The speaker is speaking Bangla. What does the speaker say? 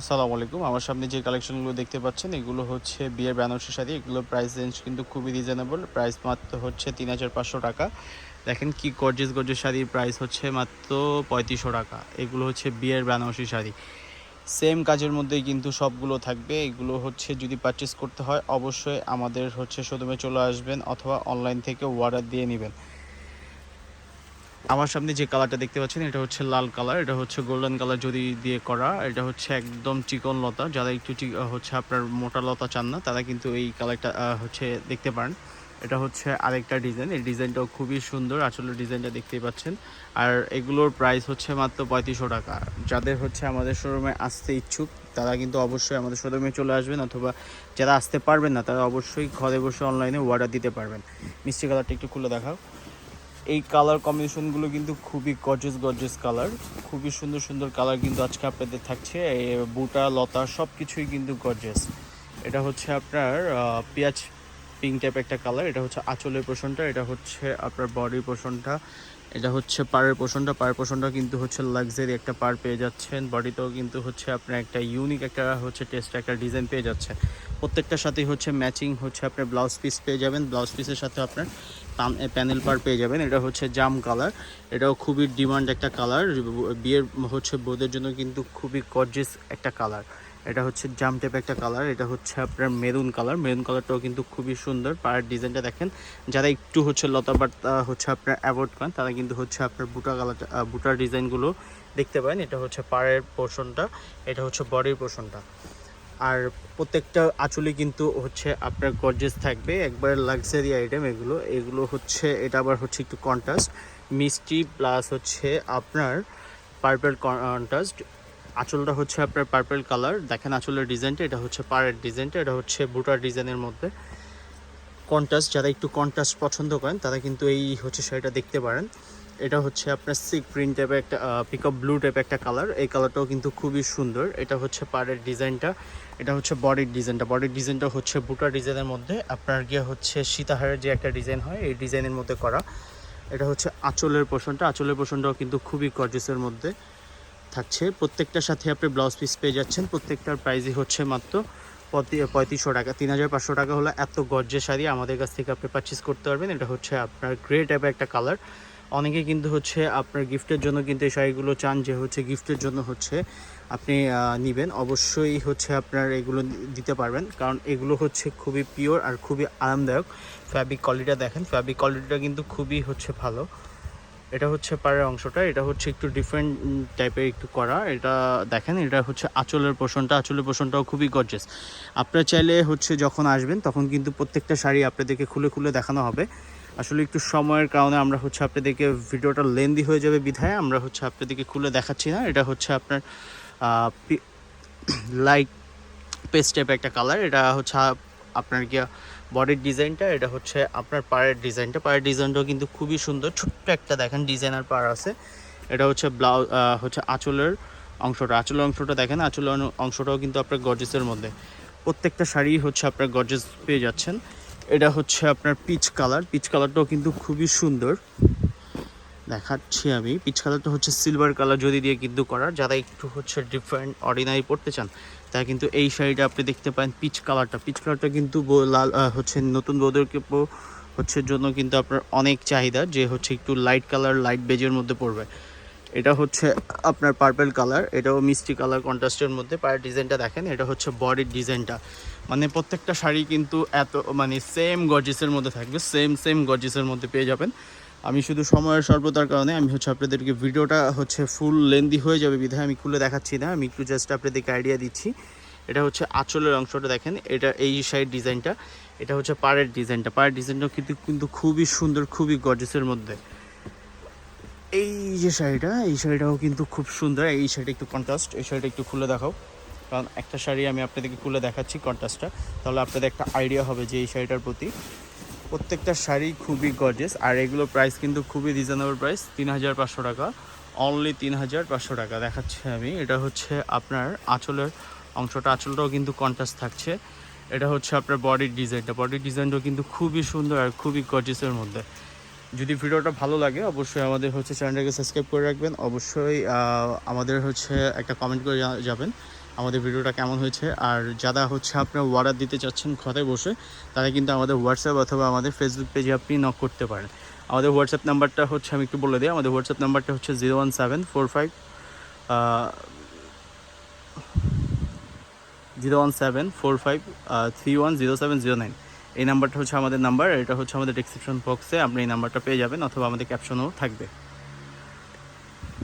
আসসালামু আলাইকুম। আমার সামনে যে কালেকশনগুলো দেখতে পাচ্ছেন, এগুলো হচ্ছে বিয়ের বেনারসি শাড়ি এগুলো প্রাইস রেঞ্জ কিন্তু খুবই রিজনেবল প্রাইস মাত্র হচ্ছে তিন হাজার পাঁচশো টাকা। দেখেন কি গর্জেস গর্জেস শাড়ির প্রাইস হচ্ছে মাত্র পঁয়ত্রিশশো টাকা। এগুলো হচ্ছে বিয়ের বেনারসি শাড়ি। সেম কাজের মধ্যেই কিন্তু সবগুলো থাকবে। এগুলো হচ্ছে যদি পারচেস করতে হয়, অবশ্যই আমাদের হচ্ছে শোরুমে চলে আসবেন অথবা অনলাইন থেকে অর্ডার দিয়ে নেবেন। আমার সামনে যে কালারটা দেখতে পাচ্ছেন, এটা হচ্ছে লাল কালার এটা হচ্ছে গোল্ডেন কালার যদি দিয়ে করা, এটা হচ্ছে একদম চিকন লতা। যারা একটু হচ্ছে আপনার মোটা লতা চান না, তারা কিন্তু এই কালারটা হচ্ছে দেখতে পারেন। এটা হচ্ছে আরেকটা ডিজাইন এই ডিজাইনটাও খুবই সুন্দর, আসলে ডিজাইনটা দেখতেই পাচ্ছেন। আর এগুলোর প্রাইস হচ্ছে মাত্র পঁয়ত্রিশশো টাকা। যাদের হচ্ছে আমাদের শোরুমে আসতে ইচ্ছুক, তারা কিন্তু অবশ্যই আমাদের শোরুমে চলে আসবেন, অথবা যারা আসতে পারবেন না, তারা অবশ্যই ঘরে বসে অনলাইনে অর্ডার দিতে পারবেন। মিষ্টি কালারটা একটু খুলে দেখাও। এই কালার কম্বিনেশনগুলো কিন্তু খুবই গর্জেস গর্জেস কালার খুবই সুন্দর সুন্দর কালার কিন্তু আজকে আপনাদের থাকছে। বুটা, লতা সব কিছুই কিন্তু গর্জেস এটা হচ্ছে আপনার পেঁয়াজ পিঙ্ক টাইপ একটা কালার এটা হচ্ছে আঁচলের পোষণটা, এটা হচ্ছে আপনার বডির পোষণটা। এটা হচ্ছে পাড়ের পোষণটা। পাড়ের পোষণটা কিন্তু হচ্ছে লাক্সারি একটা পার পেয়ে যাচ্ছেন। বডিতেও কিন্তু হচ্ছে আপনার একটা ইউনিক একটা হচ্ছে টেস্ট একটা ডিজাইন পেয়ে যাচ্ছে প্রত্যেকটার সাথেই হচ্ছে ম্যাচিং হচ্ছে আপনার ব্লাউজ পিস পেয়ে যাবেন। ব্লাউজ পিসের সাথে আপনার প্যানেল পার পেয়ে যাবেন। এটা হচ্ছে জাম কালার এটাও খুবই ডিমান্ড একটা কালার বিয়ের হচ্ছে বোদের জন্য কিন্তু খুবই গর্জেস একটা কালার এটা হচ্ছে জাম টাইপ একটা কালার এটা হচ্ছে আপনার মেরুন কালার মেরুন কালারটাও কিন্তু খুবই সুন্দর। পায়ের ডিজাইনটা দেখেন। যারা একটু হচ্ছে লতাবাট হচ্ছে আপনার অ্যাভয়েড করেন তারা কিন্তু হচ্ছে আপনার বুটা কালার বুটার ডিজাইনগুলো দেখতে পারেন। এটা হচ্ছে পায়ের পোর্শনটা এটা হচ্ছে বডির পোর্শনটা আর প্রত্যেকটা আঁচলে কিন্তু হচ্ছে আপনার গর্জেস থাকবে। একবার লাক্সারি আইটেম এগুলো এগুলো হচ্ছে, এটা আবার হচ্ছে একটু কন্ট্রাস্ট মিষ্টি প্লাস হচ্ছে আপনার পার্পেল কন্ট্রাস্ট আঁচলটা হচ্ছে আপনার পার্পল কালার দেখেন আঁচলের ডিজাইনটা এটা হচ্ছে পাড়ের ডিজাইনটা এটা হচ্ছে বুটার ডিজাইনের মধ্যে। কন্ট্রাস্ট যারা একটু কন্ট্রাস্ট পছন্দ করেন, তারা কিন্তু এই হচ্ছে শাড়িটা দেখতে পারেন। এটা হচ্ছে আপনার সিক প্রিন্ট টাইপের একটা পিকআপ ব্লু টাইপের একটা কালার এই কালারটাও কিন্তু খুবই সুন্দর। এটা হচ্ছে পাড়ের ডিজাইনটা এটা হচ্ছে বডির ডিজাইনটা বডির ডিজাইনটা হচ্ছে বুটা ডিজাইনের মধ্যে। আপনার গিয়ে হচ্ছে সীতাহারের যে একটা ডিজাইন হয়, এই ডিজাইনের মধ্যে করা। এটা হচ্ছে আঁচলের পোষণটা। আঁচলের পোষণটাও কিন্তু খুবই গর্জেসের মধ্যে থাকছে। প্রত্যেকটার সাথে আপনি ব্লাউজ পিস পেয়ে যাচ্ছেন। প্রত্যেকটার প্রাইসই হচ্ছে মাত্র পঁয়ত্রি- পঁয়ত্রিশশো টাকা। তিন হাজার পাঁচশো টাকা হলো এত গর্জে শাড়ি। আমাদের কাছ থেকে আপনি পারচেস করতে পারবেন। এটা হচ্ছে আপনার গ্রে টাইপের একটা কালার অনেকে কিন্তু হচ্ছে আপনার গিফটের জন্য কিন্তু এই শাড়িগুলো চান যে হচ্ছে গিফটের জন্য হচ্ছে আপনি নেবেন। অবশ্যই হচ্ছে আপনার এগুলো দিতে পারবেন। কারণ এগুলো হচ্ছে খুবই পিওর আর খুবই আরামদায়ক। ফ্যাব্রিক কোয়ালিটিটা দেখেন। ফ্যাব্রিক কোয়ালিটিটা কিন্তু খুবই হচ্ছে ভালো। এটা হচ্ছে পাড়ের অংশটা। এটা হচ্ছে একটু ডিফারেন্ট টাইপের একটু করা। এটা দেখেন, এটা হচ্ছে আঁচলের পোষণটা। আঁচলের পোষণটাও খুবই গর্জেস আপনারা চাইলে হচ্ছে যখন আসবেন, তখন কিন্তু প্রত্যেকটা শাড়ি আপনাদেরকে খুলে খুলে দেখানো হবে। আসলে একটু সময়ের কারণে আমরা হচ্ছে আপনাদেরকে ভিডিওটা লেন্দি হয়ে যাবে বিধায় আমরা হচ্ছে আপনাদেরকে খুলে দেখাচ্ছি না। এটা হচ্ছে আপনার লাইট পেস্ট একটা কালার এটা হচ্ছে আপনার গিয়া বডির ডিজাইনটা এটা হচ্ছে আপনার পায়ের ডিজাইনটা পায়ের ডিজাইনটাও কিন্তু খুবই সুন্দর। ছোট্ট একটা দেখেন ডিজাইনার পার আছে। এটা হচ্ছে ব্লাউজ হচ্ছে আঁচলের অংশটা। আঁচলের অংশটা দেখেন, আঁচলের অংশটাও কিন্তু আপনার গর্জেসের মধ্যে। প্রত্যেকটা শাড়ি হচ্ছে আপনার গর্জেস পেয়ে যাচ্ছেন। এটা হচ্ছে আপনার পিচ কালার পিচ কালারটাও কিন্তু খুবই সুন্দর। দেখাচ্ছি আমি। পিচ কালারটা হচ্ছে সিলভার কালার যদি দিয়ে কিন্তু করার যারা একটু হচ্ছে ডিফারেন্ট অর্ডিনারি পড়তে চান, তারা কিন্তু এই শাড়িটা আপনি দেখতে পান পিচ কালারটা পিচ কালারটা কিন্তু লাল হচ্ছে নতুন বৌদেরকে হচ্ছে জন্য কিন্তু আপনার অনেক চাহিদা যে হচ্ছে একটু লাইট কালার লাইট বেজের মধ্যে পড়বে এটা হচ্ছে আপনার পার্পেল কালার এটাও মিষ্টি কালার কন্ট্রাস্টের মধ্যে, পায়ের ডিজাইনটা দেখেন, এটা হচ্ছে বডির ডিজাইনটা মানে প্রত্যেকটা শাড়ি কিন্তু এত মানে সেম গর্জিসের মধ্যে থাকবে সেম সেম গর্জিসের মধ্যে পেয়ে যাবেন। আমি শুধু সময়ের স্বল্পতার কারণে, আমি হচ্ছে আপনাদেরকে ভিডিওটা হচ্ছে ফুল লেন্দি হয়ে যাবে বিধায়, আমি খুলে দেখাচ্ছি না, আমি একটু জাস্ট আপনাদেরকে আইডিয়া দিচ্ছি। এটা হচ্ছে আঁচলের অংশটা দেখেন, এটা এই সাইড ডিজাইনটা এটা হচ্ছে পাড়ের ডিজাইনটা পাড়ের ডিজাইনটা কিন্তু কিন্তু খুবই সুন্দর, খুবই গর্জিসের মধ্যে। এই যে শাড়িটা, এই শাড়িটাও কিন্তু খুব সুন্দর। এই শাড়িটা একটু কন্ট্রাস্ট এই শাড়িটা একটু খুলে দেখাও। কারণ একটা শাড়ি আমি আপনাদেরকে খুলে দেখাচ্ছি কন্ট্রাস্টটা তাহলে আপনাদের একটা আইডিয়া হবে যে এই শাড়িটার প্রতি। প্রত্যেকটা শাড়ি খুবই গর্জেস আর এগুলো প্রাইস কিন্তু খুবই রিজনেবল প্রাইস তিন হাজার পাঁচশো টাকা। অনলি তিন হাজার পাঁচশো টাকা। দেখাচ্ছি আমি। এটা হচ্ছে আপনার আঁচলের অংশটা। আঁচলটাও কিন্তু কন্ট্রাস্ট থাকছে। এটা হচ্ছে আপনার বডির ডিজাইনটা বডির ডিজাইনটাও কিন্তু খুবই সুন্দর আর খুবই গর্জেসের মধ্যে। যদি ভিডিওটা ভালো লাগে, অবশ্যই আমাদের হচ্ছে চ্যানেলটাকে সাবস্ক্রাইব করে রাখবেন। অবশ্যই আমাদের হচ্ছে একটা কমেন্ট করে যাবেন, আমাদের ভিডিওটা কেমন হয়েছে। আর যারা হচ্ছে আপনার অর্ডার দিতে চাচ্ছেন ঘরে বসে, তারা কিন্তু আমাদের হোয়াটসঅ্যাপ অথবা আমাদের ফেসবুক পেজে আপনি নক করতে পারেন। আমাদের হোয়াটসঅ্যাপ নাম্বারটা হচ্ছে, আমি একটু বলে দিই, আমাদের হোয়াটসঅ্যাপ নাম্বারটা হচ্ছে zero one seven four five zero one seven four five three one zero seven zero nine এই নাম্বারটা হচ্ছে আমাদের নাম্বার, এটা হচ্ছে আমাদের ডিসক্রিপশন বক্সে আপনি এই নাম্বারটা পেয়ে যাবেন, অথবা আমাদের ক্যাপশনও থাকবে।